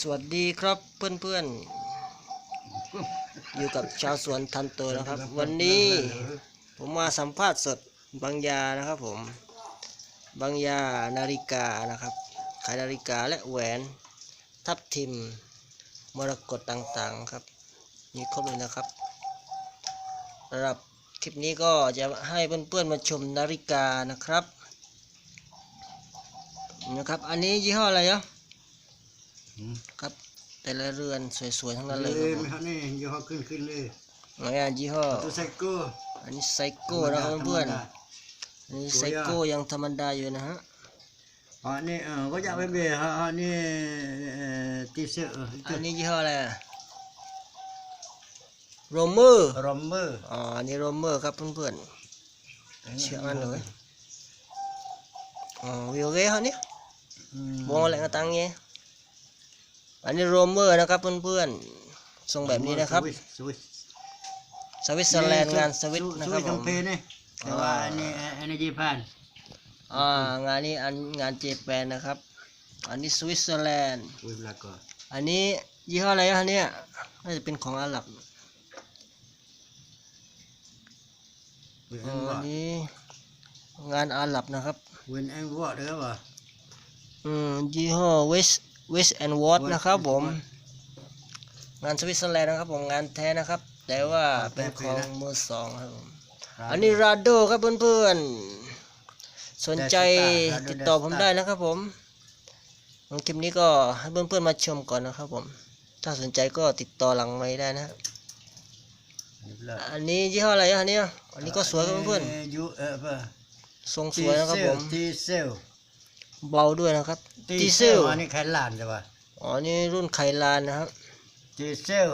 สวัสดีครับเพื่อนๆ อยู่กับชาวสวนทันโตนะครับ วันนี้ผมมาสัมภาษณ์สดบางยานะครับผมบางยานาฬิกานะครับ ขายนาฬิกาและแหวน ทับทิมมรกตต่างๆครับมีครบเลยนะครับสำหรับคลิปนี้ก็จะให้เพื่อนๆมาชมนาฬิกานะครับนะครับ อันนี้ยี่ห้ออะไรเนาะ ครับ แต่ละเรือนสวยๆทั้งนั้นเลยครับผมไม่ฮะนี่ยี่ห้อขึ้นขึ้นเลยไหนอะยี่ห้อตัวไซโก้อันนี้ไซโก้นะครับเพื่อนๆอันนี้ไซโก้ยังธรรมดาอยู่นะฮะอ๋อนี่เออก็อยากไปเบะฮะอันนี้ตีเสืออันนี้ยี่ห้ออะไรโรเมอร์รอมเมอร์อ๋ออันนี้โรเมอร์ครับเพื่อนๆเชื่อมันเลยอ๋อวิโอเกะฮะนี่วงอะไรกระตังเงี้ย อันนี้โรเมอร์นะครับเพื่อนๆทรงแบบนี้นะครับ สวิสสวิตเซอร์แลนด์งานสวิตนะสครัวิบสผทั้งมเพนี่แต่ว่าอันนี้อันนี้ญี่ปุ่นอ่างานนี้อันงานเจแปนนะครับ อันนี้สวิตเซอร์แลนด์วิบลาก็อันนี้ยี่ห้ออะไรอะเนี่ยน่าจะเป็นของอาหรับวินอ๋แออนวอัอนดนี้งานอาหรับนะครับวินแอนวอดเด้อวะอืมยี่ห้อ West West and Watt นะครับผม งานสวิตเซอร์แลนด์นะครับผมงานแท้นะครับ แต่ว่าเป็นของมือสองครับผม อันนี้ราโดครับเพื่อนๆ สนใจติดต่อผมได้นะครับผมคลิปนี้ก็ให้เพื่อนๆมาชมก่อนนะครับผม ถ้าสนใจก็ติดต่อหลังไม่ได้นะฮะอันนี้ยี่ห้ออะไรอะอันนี้อันนี้ก็สวยครับเพื่อนยูเออเปะๆทรงสวยนะครับผมที เซลเบาด้วยนะครับทีดีเซเซลลอันนี้แค่ล้านใช่ปะอ๋อนี่รุ่นไคลานนะครับทีเซล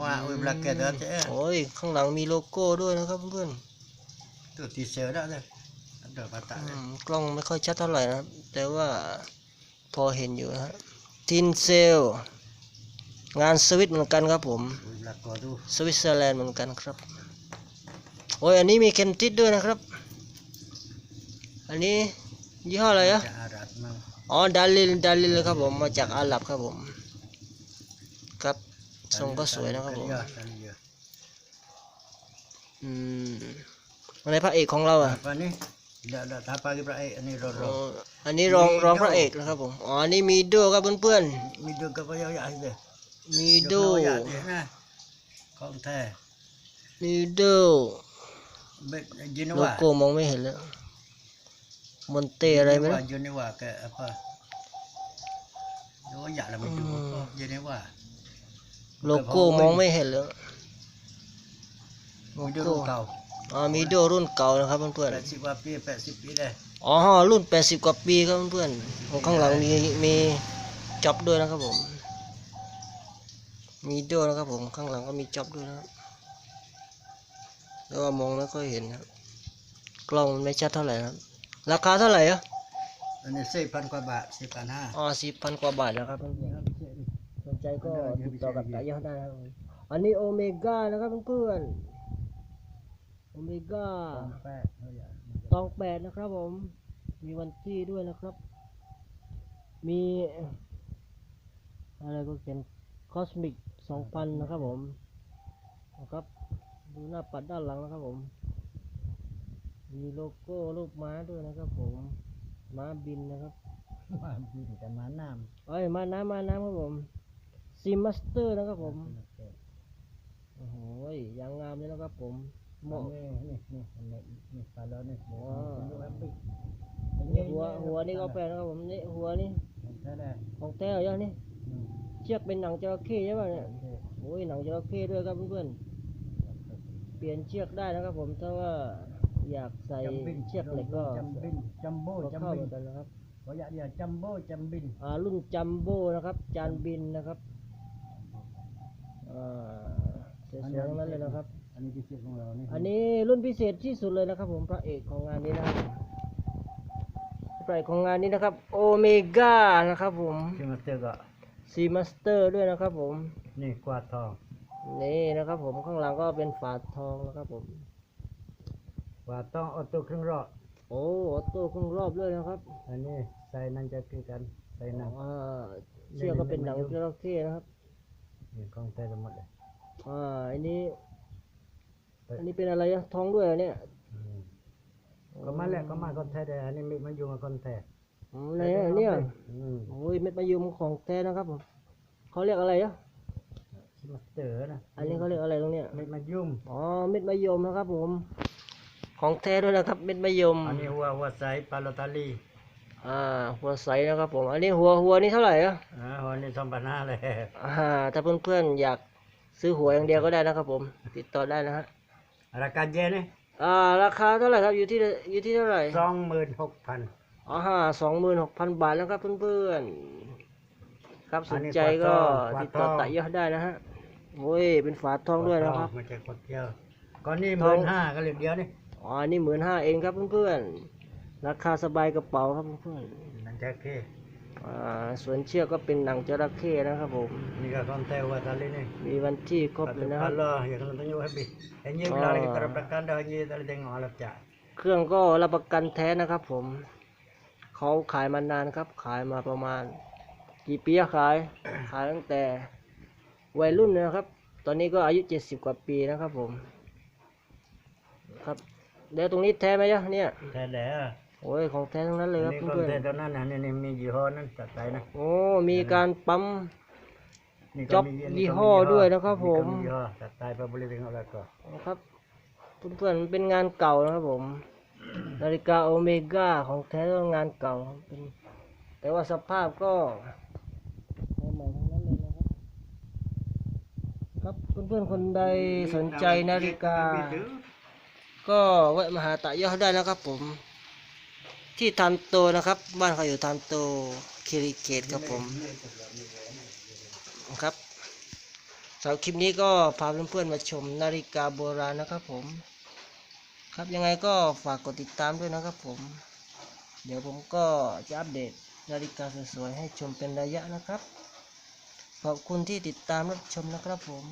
ว่าวิบลาเกตเด้อเจ้โอ้ยข้างหลังมีโลโก้ด้วยนะครับเพื่อนตัวทีเซลได้เลยเดี๋ยวมาตัดๆเลอืยมกล้องไม่ค่อยชัดเท่าไหร่นะครับแต่ว่าพอเห็นอยู่นะฮะทินเซลงานสวิตเหมือนกันครับผมวิบลาก็ดูสวิตเซอร์แลนด์เหมือนกันครับโอ้ยอันนี้มีเข็มทิศด้วยนะครับ อันนี้ยี่ห้ออะไรอะ จะอารัดมั้งอ๋อดาลิลดาลิลครับผมมาจากอาหรับครับผม ครับทรงก็สวยนะครับผมเยอะเยอะอืมในพระเอกของเราอะ apa ni dah dah apa lagi berai ni อ๋อ ro อันนี้รองรองพระเอกนะครับผมอ๋ออันนี้มีโดครับเพื่อน mi do ke payah ya dia ๆมีโด ya dia nah kong teh มีโด bet โล jenewa โก้มองไม่เห็นแล้ว มอนเตอะไรไหมนะ jenewa ke apa do ya lah mi do jenewa โลโก้มองไม่เห็นแล้วโล mi do โก้ kau อ๋อมีโดรุ่นเก่านะครับเพื่อน80 wapi 80 pi dah ๆอ๋อรุ่น 80 กว่าปีครับเพื่อนๆของข้างหลังมีมีจ็อบด้วยนะครับผม มีโดนะครับผมข้างหลังก็มีจ็อบด้วยนะครับแล้วว่ามองไม่ค่อยเห็นนะครับกล้องมันไม่ชัดเท่าไหร่นะครับ ราคาเท่าไหร่อะ ini 4,000 kwa baht 4,500อ๋อสี่พันกว่าบาทนะครับเพื่อนๆสนใจก็ติดต่อกับกายาได้นะครับผมอันนี้โอเมก้านะครับเพื่อนๆโอเมก้า8 oh ya ตองแปดนะครับผม มีวันที่ด้วยนะครับ มีอะไรก็เขียนคอสมิกสองพันนะครับผมนะครับ ดูหน้าปัดด้านหลังนะครับผม มีโลโก้รูปม้าด้วยนะครับ ผม ม้าบินนะครับ wah bin kan mana เอ้ยมาน้ำมาน้ำครับผมซีมัสเตอร์นะครับผม โอ้โหยังงามเลยนะครับผมเหมาะ นี่นี่นี่นี่นี่ปลาแล้วนี่อ๋อดูแอปปิ้งนี่หัวหัวนี่ก็แปลนะครับผมนี่หัวนี่ใช่ได้ของแท้เหรอเนี่ยเชือกเป็นหนังจระเข้ใช่ป่ะเนี่ยโอ้ยหนังจระเข้ด้วยครับเพื่อนๆ เปลี่ยนเชือกได้นะครับผมถ้าว่า อยากใส่เชือกเหล็กก็จัมบินจัมโบ้ก็จัมเข้าบิเหมือนนกันนะครับเขาอยากเรียกจัมโบ้จัมบินอ่ารุ่นจัมโบ้นะครับ จานบินนะครับอ่าสวยๆทั้งนั้นเลยนะครับ อันนี้พิเศษของเรานี่อันนี้รุ่นพิเศษที่สุดเลยนะครับ ผมพระเอกของงานนี้นะครับพระเอกของงานนี้นะครับ โอเมก้านะครับ ผมที่มาเจอก็ซีมาสเตอร์ด้วยนะครับ ผมนี่กวาดทองนี่นะครับ ผมข้างหลังก็เป็นฝาทองนะครับผมก วาดทองออโต้ครึ่งรอบโอ้ออโต้ครึ่งรอบด้วยนะครับ อันนี้ใส่นั่นจะคือกันใส่นั่นอ่าเชือกก็เป็นหนังจระเข้นะครับนี่กล้องแท้ทั้งหมดเลยอ่าอันนี้ อันนี้เป็นอะไรอะทองด้วยเหรอเนี่ยอืมก็มาแหละก็มาคนแท้แต่อันนี้ไม่มาอยู่กับคนแท้อืมไหนอะเนี่ยอืมโอ้ยเม็ดมะยมของแท้นะครับผมเขาเรียกอะไรอะชิมาสเตอร์นะอันนี้เขาเรียกอะไรตรงเนี้ยไม่มายุ่มอ๋อเม็ดมะยมนะครับผม ของแท้ด้วยนะครับเม็ดมะยมอันนี้หัวหัวใสปลาโลตาลีอ่าหัวใสนะครับผม อันนี้หัวหัวนี่เท่าไหร่อะอ่าหัวนี้สองพันห้าเลยอ่าถ้าเพื่อนๆอยากซื้อหัวอย่างเดียวก็ได้นะครับผม ติดต่อได้นะฮะราคาเย็นนี่อ่าราคาเท่าไหร่ครับอยู่ที่อยู่ที่เท่าไหร่สองหมื่นหกพันอ๋อฮะสองหมื่นหกพันบาทแล้วครับเพื่อนๆครับสนใจก็อันนี้ติดต่อฝาทองตะเยอะได้นะฮะโอ้ยเป็นฝาทองด้วยนะครับไม่ใช่คนเดียวก้อนนี้หทอมื่งนห้าก็เหลือเดียวนี่ อ๋ออันนี่หมื่นห้าเองครับเพื่อนๆ ราคาสบายกระเป๋าครับเพื่อนนั่นจะแค่ๆอ่าส่วนเชือกก็เป็นหนังจระเข้นะครับผมนี่ก็คนแท้หัวตาลีนี่มีวันที่ครบเลยนะครับ Allah ya kalau tanya happy. Hanya bila lagi terapkan dah hanya tadi tengok alat cak. เครื่องก็รับประกันแท้นะครับผม เขาขายมานานครับ ขายมาประมาณ กี่ปีอะขาย ขายตั้งแต่วัยรุ่นเลยนะครับ ตอนนี้ก็อายุเจ็ดสิบกว่าปีนะครับผม ครับ เดี๋ยวตรงนี้แท้ไหมจ๊ะเนี่ย Tak ada. โอ้ยของแท้ทั้งนั้นเลยครับ Ini เพื่อน konten tu nan ni ni mi jihad nan tak tahu nah. ๆโอ้มีการปั๊ม Ni Job kami- ni ยี่ kami ห้อ jihad. ด้วยนะครับ Ni ผม kami jihad. Tak tahu apa boleh tengok belakang. นะครับเพื่อนๆมันเป็นงานเก่านะครับผม นาฬิกาโอเมก้าของแท้ต้องงานเก่าเป็นแต่ว่าสภาพก็ใหม่ๆทั้งนั้นเลยนะครับครับเพื่อนๆคนใดสนใจนาฬิกา ก็แวะมาหาตะย่อได้นะครับผม ที่ทันโตนะครับ บ้านเขาอยู่ทันโตคิริเกตครับผมครับสำหรับคลิปนี้ก็พาเพื่อนๆมาชมนาฬิกาโบราณนะครับผม ครับยังไงก็ฝากกดติดตามด้วยนะครับผม เดี๋ยวผมก็จะอัปเดตนาฬิกาสวยๆให้ชมเป็นระยะนะครับ ขอบคุณที่ติดตามรับชมนะครับผม